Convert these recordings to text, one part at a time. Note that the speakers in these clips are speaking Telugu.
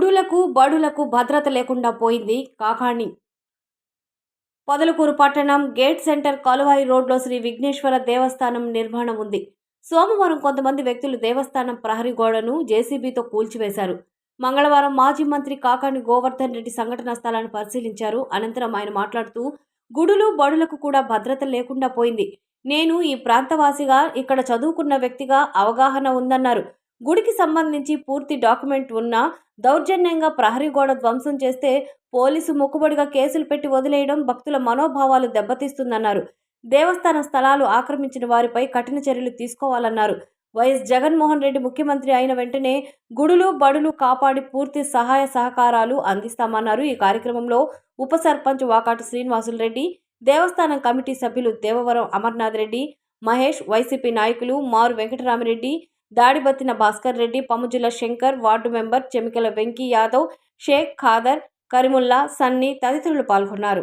గుడులకు బడులకు భద్రత లేకుండా పోయింది కాకాణి. పొదలకూరు పట్టణం గేట్ సెంటర్ కలువాయి రోడ్లో శ్రీ విఘ్నేశ్వర దేవస్థానం నిర్మాణం ఉంది. సోమవారం కొంతమంది వ్యక్తులు దేవస్థానం ప్రహరీ గోడను జేసీబీతో కూల్చివేశారు. మంగళవారం మాజీ మంత్రి కాకాణి గోవర్ధన్ రెడ్డి సంఘటనా స్థలాన్ని పరిశీలించారు. అనంతరం ఆయన మాట్లాడుతూ గుడులు బడులకు కూడా భద్రత లేకుండా పోయింది. నేను ఈ ప్రాంతవాసిగా ఇక్కడ చదువుకున్న వ్యక్తిగా అవగాహన ఉందన్నారు. గుడికి సంబంధించి పూర్తి డాక్యుమెంట్ ఉన్నా దౌర్జన్యంగా ప్రహరీ గోడ ధ్వంసం చేస్తే పోలీసు మొక్కుబడిగా కేసులు పెట్టి వదిలేయడం భక్తుల మనోభావాలు దెబ్బతీస్తుందన్నారు. దేవస్థాన స్థలాలు ఆక్రమించిన వారిపై కఠిన చర్యలు తీసుకోవాలన్నారు. వైఎస్ జగన్మోహన్ రెడ్డి ముఖ్యమంత్రి అయిన వెంటనే గుడులు బడులు కాపాడి పూర్తి సహాయ సహకారాలు అందిస్తామన్నారు. ఈ కార్యక్రమంలో ఉప సర్పంచ్ వాకాటు శ్రీనివాసులు రెడ్డి దేవస్థానం కమిటీ సభ్యులు దేవవరం అమర్నాథ్ రెడ్డి మహేష్ వైసీపీ నాయకులు మారు వెంకటరామిరెడ్డి దాడిబత్తిన భాస్కర్ రెడ్డి పముజుల శంకర్ వార్డు మెంబర్ చెమికల వెంకీ యాదవ్ షేక్ ఖాదర్ కరిముల్లా సన్నీ తదితరులు పాల్గొన్నారు.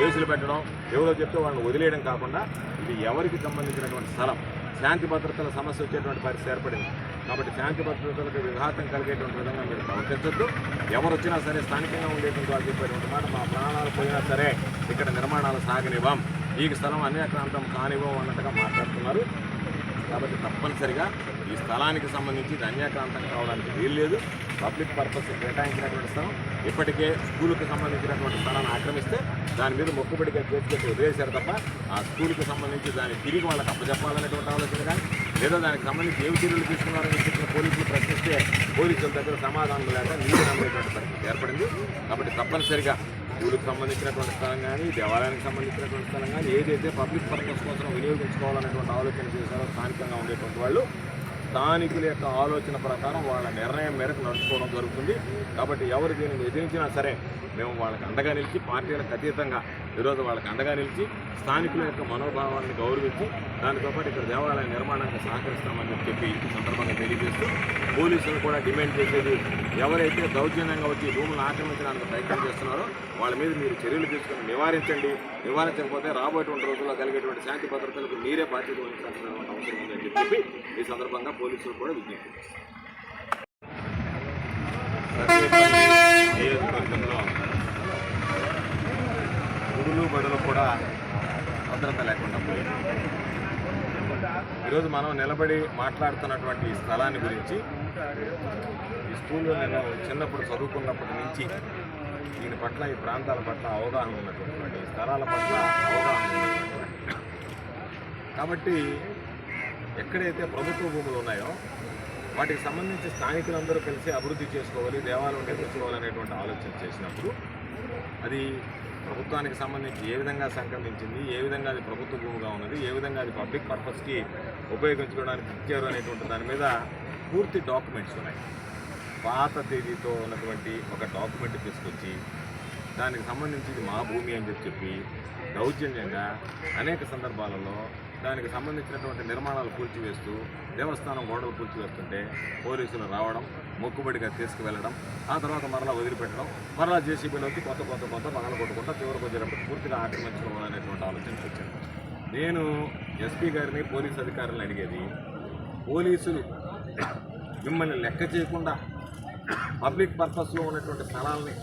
కేసులు పెట్టడం ఎవరో చెప్తే వాళ్ళని వదిలేయడం కాకుండా ఇది ఎవరికి సంబంధించినటువంటి స్థలం? శాంతి భద్రతల సమస్య వచ్చేటువంటి పరిస్థితి ఏర్పడింది. కాబట్టి శాంతి భద్రతలకు విఘాతం కలిగేటువంటి విధంగా మీరు ప్రవర్తించద్దు. ఎవరు వచ్చినా సరే స్థానికంగా ఉండేటువంటి వాళ్ళు చెప్పేటువంటి మాట మా ప్రాణాలు పోయినా సరే ఇక్కడ నిర్మాణాలు సాగనివ్వం. ఈ స్థలం అన్యక్రాంతం కానివ్వం అన్నట్టుగా మాట్లాడుతున్నారు. కాబట్టి తప్పనిసరిగా ఈ స్థలానికి సంబంధించి ఇది అన్యాక్రాంతం కావడానికి వీలు లేదు పబ్లిక్ పర్పస్ కేటాయించినటువంటి స్థలం. ఇప్పటికే స్కూల్కి సంబంధించినటువంటి స్థలాన్ని ఆక్రమిస్తే దాని మీద మొక్కుబడిగా చేసుకుంటే పెట్టి వదిలేశారు తప్ప ఆ స్కూల్కి సంబంధించి దాన్ని తిరిగి వాళ్ళకి అప్పచెప్పాలనేటువంటి ఆలోచన కానీ లేదా దానికి సంబంధించి ఏమి చర్యలు తీసుకున్నారని చెప్పిన పోలీసులు ప్రశ్నిస్తే పోలీసుల దగ్గర సమాధానం లేక నీరు నమ్మేటువంటి పరిస్థితి ఏర్పడింది. కాబట్టి తప్పనిసరిగా స్కూల్కి సంబంధించినటువంటి స్థలం కానీ దేవాలయానికి సంబంధించినటువంటి స్థలం కానీ ఏదైతే పబ్లిక్ పర్పస్ కోసం వినియోగించుకోవాలనేటువంటి ఆలోచన చేశారో స్థానికంగా ఉండేటువంటి వాళ్ళు స్థానికుల యొక్క ఆలోచన ప్రకారం వాళ్ళ నిర్ణయం మేరకు నడుచుకోవడం జరుగుతుంది. కాబట్టి ఎవరు దీనిని ఎదిరించినా సరే మేము వాళ్ళకి అండగా నిలిచి పార్టీలకు అతీతంగా ఈరోజు వాళ్ళకి అండగా నిలిచి స్థానికుల యొక్క మనోభావాన్ని గౌరవించి దానితో పాటు ఇక్కడ దేవాలయ నిర్మాణానికి సహకరిస్తామని చెప్పి ఈ సందర్భంగా తెలియజేస్తూ పోలీసులు కూడా డిమాండ్ చేసేది ఎవరైతే దౌర్జన్యంగా వచ్చి భూములను ఆక్రమించడానికి ప్రయత్నం చేస్తున్నారో వాళ్ళ మీద మీరు చర్యలు తీసుకుని నివారించండి నివారించకపోతే రాబోయేటువంటి రోజుల్లో కలిగేటువంటి శాంతి భద్రతలకు మీరే బాధ్యత వహించాల్సిన అవసరం ఉందని చెప్పి ఈ సందర్భంగా పోలీసులు కూడా విజ్ఞప్తి చేస్తారు. సర్వేపల్లి బడులు కూడా భద్రత లేకుండా పోయింది ఈరోజు మనం నిలబడి మాట్లాడుతున్నటువంటి ఈ స్థలాన్ని గురించి ఈ స్కూల్లో నేను చిన్నప్పుడు చదువుకున్నప్పటి నుంచి దీని పట్ల ఈ ప్రాంతాల పట్ల అవగాహన ఉన్నటువంటి స్థలాల పట్ల అవగాహన ఉన్నటువంటి. కాబట్టి ఎక్కడైతే ప్రభుత్వ భూములు ఉన్నాయో వాటికి సంబంధించి స్థానికులందరూ కలిసి అభివృద్ధి చేసుకోవాలి దేవాలయం నిర్మించుకోవాలనేటువంటి ఆలోచన చేసినప్పుడు అది ప్రభుత్వానికి సంబంధించి ఏ విధంగా సంకల్పించింది ఏ విధంగా అది ప్రభుత్వ భూమిగా ఉన్నది ఏ విధంగా అది పబ్లిక్ పర్పస్కి ఉపయోగించుకోవడానికి ఇచ్చారు అనేటువంటి దాని మీద పూర్తి డాక్యుమెంట్స్ ఉన్నాయి. పాత తేదీతో ఉన్నటువంటి ఒక డాక్యుమెంట్ తీసుకొచ్చి దానికి సంబంధించి ఇది మా భూమి అని చెప్పి చెప్పి దౌర్జన్యంగా అనేక సందర్భాలలో దానికి సంబంధించినటువంటి నిర్మాణాలు కూల్చివేస్తూ దేవస్థానం గోడలు కూల్చివేస్తుంటే పోలీసులు రావడం మొక్కుబడిగా తీసుకువెళ్ళడం ఆ తర్వాత మరలా వదిలిపెట్టడం మరలా జేసీబీలో వచ్చి కొత్త కొత్త కొత్త పగల కొట్టుకుంటా తీవ్రకు వచ్చేటప్పుడు పూర్తిగా ఆక్రమించుకోవాలనేటువంటి ఆలోచనకు వచ్చాను. నేను ఎస్పీ గారిని పోలీస్ అధికారులను అడిగేది పోలీసులు మిమ్మల్ని లెక్క చేయకుండా పబ్లిక్ పర్పస్లో ఉన్నటువంటి స్థలాల్ని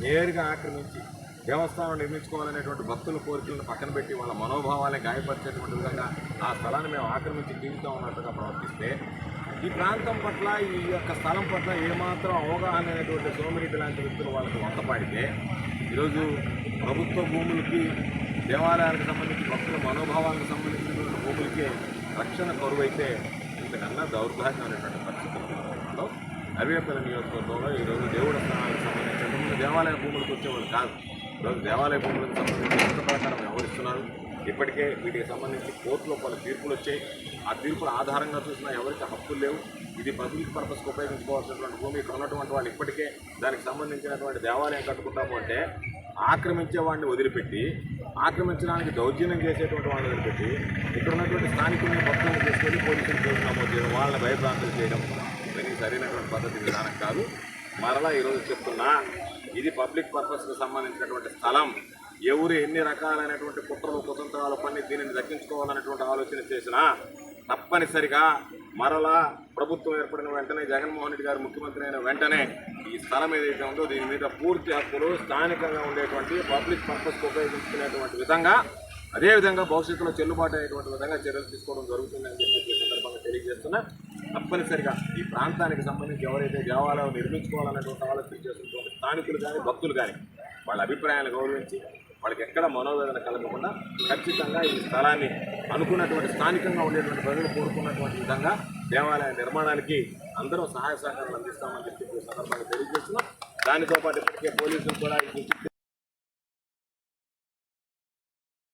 నేరుగా ఆక్రమించి దేవస్థానం నిర్మించుకోవాలనేటువంటి భక్తుల కోరికలను పక్కన పెట్టి వాళ్ళ మనోభావాలను గాయపరిచేటువంటి విధంగా ఆ స్థలాన్ని మేము ఆక్రమించి జీవితం ఉన్నట్టుగా ప్రవర్తిస్తే ఈ ప్రాంతం పట్ల ఈ యొక్క స్థలం పట్ల ఏమాత్రం అవగాహన అనేటువంటి సోమిరెడ్డి లాంటి వ్యక్తులు వాళ్ళకి వంతపాడితే ఈరోజు ప్రభుత్వ భూములకి దేవాలయాలకు సంబంధించి భక్తుల మనోభావాలకు సంబంధించినటువంటి భూములకి రక్షణ కరువైతే ఇంతకన్నా దౌర్భాగ్యమైనటువంటి పరిస్థితులు అరవేపల్లి నియోజకవర్గంలో ఈరోజు దేవుడి స్థానాలకు సంబంధించి దేవాలయ భూములకు వచ్చేవాళ్ళు కాదు. ఈరోజు దేవాలయ భూములకు సంబంధించి చట్ట ప్రకారం వ్యవహరిస్తున్నారు. ఇప్పటికే వీటికి సంబంధించి కోర్టులో పలు తీర్పులు వచ్చాయి. ఆ తీర్పుల ఆధారంగా చూసినా ఎవరికి హక్కులు లేవు. ఇది పబ్లిక్ పర్పస్కి ఉపయోగించుకోవాల్సినటువంటి భూమి ఇక్కడ ఉన్నటువంటి వాళ్ళు ఇప్పటికే దానికి సంబంధించినటువంటి దేవాలయం కట్టుకుంటాము అంటే ఆక్రమించే వాడిని వదిలిపెట్టి ఆక్రమించడానికి దౌర్జన్యం చేసేటువంటి వాళ్ళని వదిలిపెట్టి ఇక్కడ ఉన్నటువంటి స్థానికుల్ని భక్తులను తీసుకొని పోలీసులు కేసు నమోదు చేయడం వాళ్ళని భయభ్రాంతులు చేయడం ఇవన్నీ సరైనటువంటి పద్ధతి విధానం కాదు. మరలా ఈరోజు చెప్తున్నా ఇది పబ్లిక్ పర్పస్కి సంబంధించినటువంటి స్థలం. ఎవరు ఎన్ని రకాలైనటువంటి కుట్రలు కుతంత్రాలు పని దీనిని దక్కించుకోవాలనేటువంటి ఆలోచన చేసినా తప్పనిసరిగా మరలా ప్రభుత్వం ఏర్పడిన వెంటనే జగన్మోహన్ రెడ్డి గారు ముఖ్యమంత్రి అయిన వెంటనే ఈ స్థలం ఏదైతే ఉందో దీని మీద పూర్తి హక్కులు స్థానికంగా ఉండేటువంటి పబ్లిక్ పర్పస్కి ఉపయోగించుకునేటువంటి విధంగా అదేవిధంగా భవిష్యత్తులో చెల్లుబాటు అయ్యేటువంటి విధంగా చర్యలు తీసుకోవడం జరుగుతుందని చెప్పి సందర్భంగా తెలియజేస్తున్నా. తప్పనిసరిగా ఈ ప్రాంతానికి సంబంధించి ఎవరైతే దేవాలయం నిర్మించుకోవాలనేటువంటి ఆలోచన చేస్తున్నటువంటి స్థానికులు కానీ భక్తులు కానీ వాళ్ళ అభిప్రాయాలు గౌరవించి వాళ్ళకి ఎక్కడ మనోవేదన కలగకుండా ఖచ్చితంగా ఈ స్థలాన్ని అనుకున్నటువంటి స్థానికంగా ఉండేటువంటి ప్రజలు కోరుకున్నటువంటి విధంగా దేవాలయ నిర్మాణానికి అందరూ సహాయ సహకారాలు అందిస్తామని చెప్పి సందర్భంగా తెలియజేస్తున్నాం. దానితో పాటు ఇప్పటికే పోలీసులు కూడా